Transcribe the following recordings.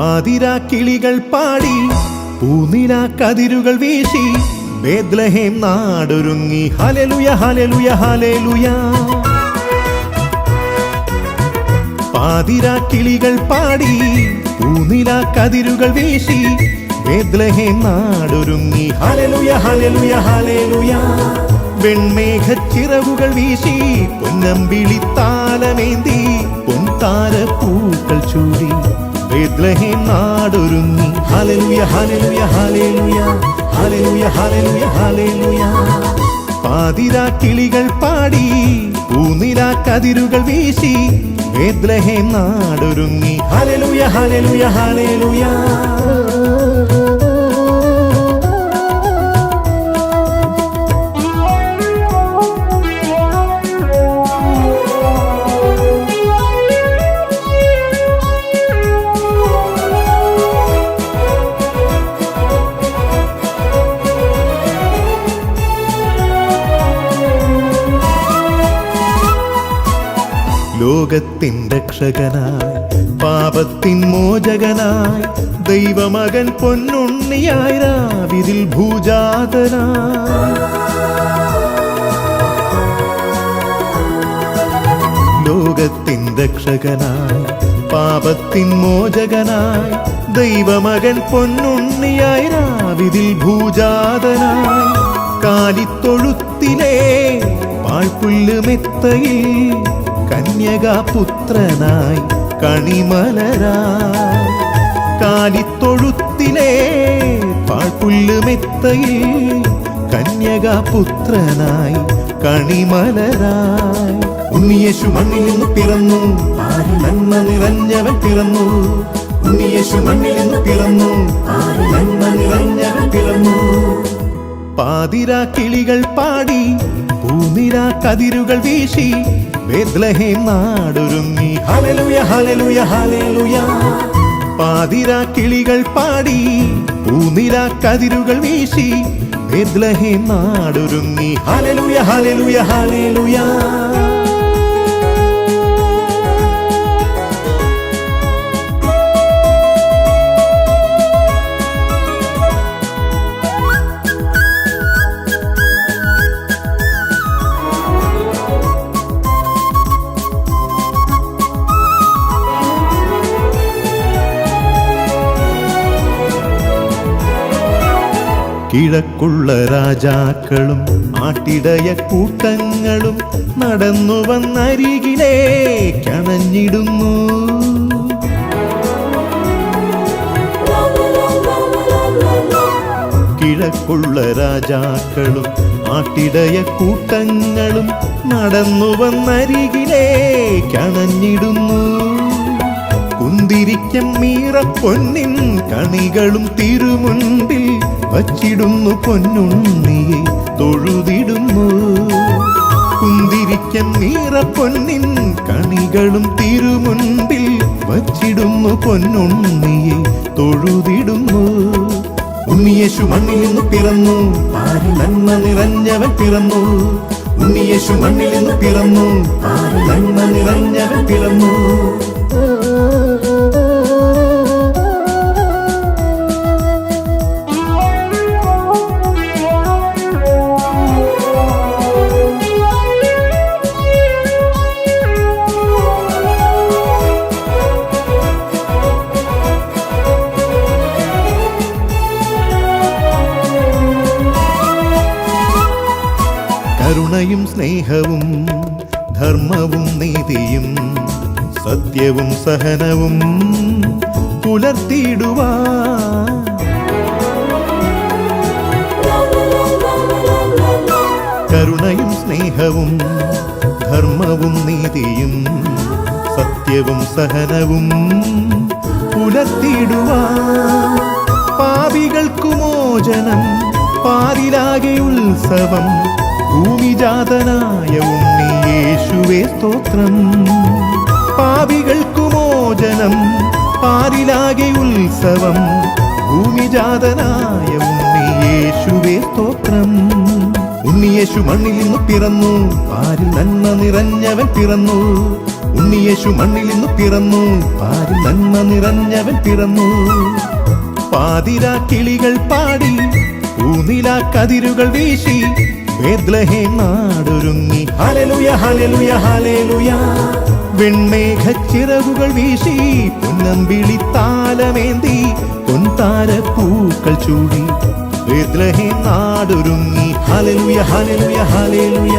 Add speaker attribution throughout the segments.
Speaker 1: പാതിരാ കിളികൾ പാടി പൂനില കതിരുകൾ വീശി ബേദ്ലഹേം നാടൊരുങ്ങി. ഹലലുയ ഹലലുയ ഹലലുയ പാതിരാ കിളികൾ പാടി പൂനില കതിരുകൾ വീശി ബേദ്ലഹേം നാടൊരുങ്ങി. ഹലലുയ ഹലലുയ ഹലലുയ വെൺമേഘച്ചിറവുകൾ വീശി പൊന്നമ്പിളി താലമേന്തി പൊൻതാര പൂക്കൾ ചൂടി. Bethlehem നാടൊരുങ്ങി. Hallelujah hallelujah hallelujah hallelujah hallelujah hallelujah പാതിരാ കിളികൾ പാടി പൂനില കതിരുകൾ വീശി ബേദ്ലഹേം നാടൊരുങ്ങി. ഹലലുയ ഹലലുയ ഹലലുയ ലോകത്തിൻ രക്ഷകനായി പാപത്തിൻ മോചകനായി ദൈവമകൻ പൊന്നുണ്ണിയായി രാവിതിൽ ഭൂജാതനായി. ലോകത്തിൻ രക്ഷകനായി പാപത്തിൻ മോചകനായി ദൈവമകൻ പൊന്നുണ്ണിയായി രാവിതിൽ ഭൂജാതനായി. കാലിത്തൊഴുത്തിലേ പാഴ്പുല്ല് മെത്തയിൽ കന്യകാപുത്രനായി കണിമലരാ. കാലിത്തൊഴുത്തിലെ പാൽപുല്ലുമെത്തയിൽ കന്യകാപുത്രനായി കണിമലരായി ഉണ്ണിയേശു മണ്ണിൽ നിന്ന് പിറന്നു നന്മ നിറഞ്ഞവൻ പിറന്നു. ഉണ്ണിയേശു മണ്ണിൽ നിന്ന് പിറന്നു നന്മ നിറഞ്ഞവൻ പിറന്നു. പാതിരാ കിളികൾ പാടി പൂനിര കതിരുകൾ വീശി ബേദ്ലഹേം നാടൊരുങ്ങി. ഹലലുയ ഹലലുയ ഹലലുയ പാതിരാ കിളികൾ പാടി പൂനിര കതിരുകൾ വീശി ബേദ്ലഹേം നാടൊരുങ്ങി. ഹലലുയ ഹലലുയ ഹലലുയ കിഴക്കുള്ള രാജാക്കളും ആട്ടിടയ കൂട്ടങ്ങളും നടന്നു വന്നരികിലേ കണഞ്ഞിടുന്നു കിഴക്കുള്ള രാജാക്കളും ആട്ടിടയ കൂട്ടങ്ങളും നടന്നു വന്നരികിലേ കണഞ്ഞിടുന്നു കുന്തിരിക്കം മീറപ്പൊന്നിൻ കണികളും തിരുമുൻപിൽ വച്ചിടുന്നു പൊന്നുണ്ണിയെ തൊഴുതിടുന്നു. കുന്തിരിക്കം മീറപ്പൊന്നിൻ കണികളും തിരുമുൻപിൽ വച്ചിടുന്നു പൊന്നുണ്ണിയെ തൊഴുതിടുന്നു. ഉണ്ണിയേശു മണ്ണിൽ നിന്ന് പിറന്നു നന്മ നിറഞ്ഞവൻ പിറന്നു. ഉണ്ണിയേശു മണ്ണിൽ നിന്ന് പിറന്നു നന്മ കരുണയും സ്നേഹവും ധർമ്മവും നീതിയും സത്യവും സഹനവും പുലർത്തിയിടുവാ. കരുണയും സ്നേഹവും ധർമ്മവും നീതിയും സത്യവും സഹനവും പുലർത്തിയിടുവാ. പാപികൾക്കു മോചനം പാതിരാകെ ഉത്സവം ഭൂമിജാതനായ ഉണ്ണിയേശുവേ സ്തോത്രം. പാപികൾക്കു മോചനം പാരിലാകെ ഉത്സവം. ഭൂമിജാതനായ ഉണ്ണിയേശുവേ സ്തോത്രം. ഉണ്ണിയേശു മണ്ണിൽ നിന്ന് പിറന്നു പാരിൽ നന്മ നിറഞ്ഞവൻ പിറന്നു. ഉണ്ണിയേശു മണ്ണിൽ നിന്ന് പിറന്നു പാരിൽ നന്മ നിറഞ്ഞവൻ പിറന്നു. പാതിരാ കിളികൾ പാടി പൂനില കതിരുകൾ വീശി ബേദ്ലഹേ നാടൊരുങ്ങി ഹലലുയ ഹലലുയ ഹലലുയ വെൺമേഘ ചിറകുകൾ വീശി പൊന്നമ്പിളി താലമേന്തി പൊൻതാര പൂക്കൾ ചൂടി. ബേദ്ലഹേ നാടൊരുങ്ങി ഹലലുയ ഹലലുയ ഹലലുയ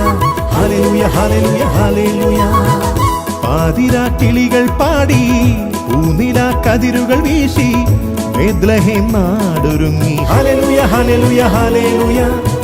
Speaker 1: ഹലലുയ ഹലലുയ ഹലലുയ പാതിരാ കിളികൾ പാടി പൂനില കതിരുകൾ വീശി ബേദ്ലഹേം നാടൊരുങ്ങി hallelujah hallelujah hallelujah